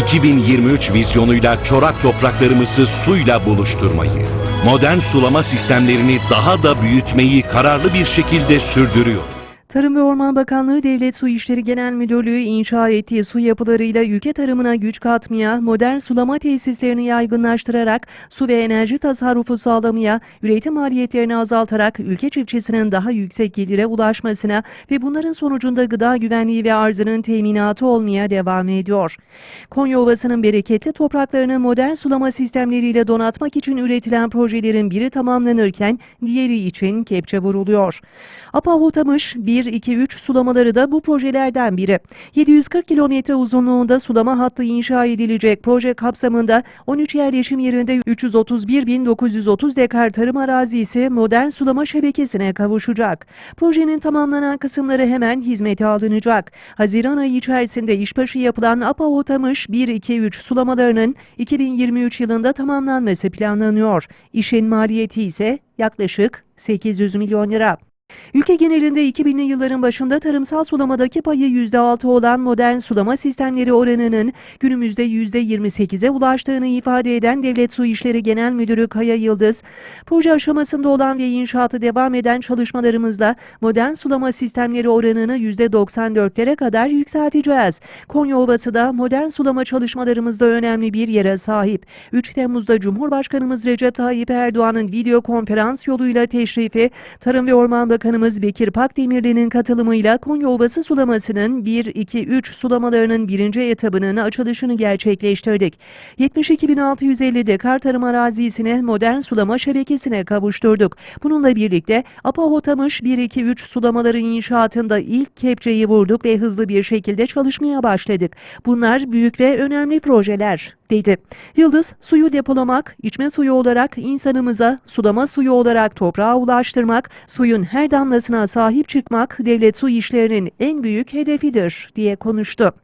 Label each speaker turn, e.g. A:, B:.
A: 2023 vizyonuyla çorak topraklarımızı suyla buluşturmayı, modern sulama sistemlerini daha da büyütmeyi kararlı bir şekilde sürdürüyor.
B: Tarım ve Orman Bakanlığı Devlet Su İşleri Genel Müdürlüğü inşa ettiği su yapılarıyla ülke tarımına güç katmaya, modern sulama tesislerini yaygınlaştırarak su ve enerji tasarrufu sağlamaya, üretim maliyetlerini azaltarak ülke çiftçisinin daha yüksek gelire ulaşmasına ve bunların sonucunda gıda güvenliği ve arzının teminatı olmaya devam ediyor. Konya Ovası'nın bereketli topraklarını modern sulama sistemleriyle donatmak için üretilen projelerin biri tamamlanırken diğeri için kepçe vuruluyor. Apahutamış 1-2-3 sulamaları da bu projelerden biri. 740 kilometre uzunluğunda sulama hattı inşa edilecek proje kapsamında 13 yerleşim yerinde 331.930 dekar tarım arazisi modern sulama şebekesine kavuşacak. Projenin tamamlanan kısımları hemen hizmete alınacak. Haziran ayı içerisinde işbaşı yapılan Apahutamış 1-2-3 sulamalarının 2023 yılında tamamlanması planlanıyor. İşin maliyeti ise yaklaşık 800 milyon lira. Ülke genelinde 2000'li yılların başında tarımsal sulamadaki payı %6 olan modern sulama sistemleri oranının günümüzde %28'e ulaştığını ifade eden Devlet Su İşleri Genel Müdürü Kaya Yıldız, proje aşamasında olan ve inşaatı devam eden çalışmalarımızla modern sulama sistemleri oranını %94'lere kadar yükselteceğiz. Konya Ovası da modern sulama çalışmalarımızda önemli bir yere sahip. 3 Temmuz'da Cumhurbaşkanımız Recep Tayyip Erdoğan'ın video konferans yoluyla teşrifi, Tarım ve Orman Bakanımız Bekir Pakdemirli'nin katılımıyla Konya Ovası sulamasının 1-2-3 sulamalarının birinci etabının açılışını gerçekleştirdik. 72.650 dekar tarım arazisine modern sulama şebekesine kavuşturduk. Bununla birlikte Apahotamış 1-2-3 sulamaların inşaatında ilk kepçeyi vurduk ve hızlı bir şekilde çalışmaya başladık. Bunlar büyük ve önemli projeler dedi. Yıldız, suyu depolamak, içme suyu olarak insanımıza, sulama suyu olarak toprağa ulaştırmak, suyun her damlasına sahip çıkmak devlet su işlerinin en büyük hedefidir diye konuştu.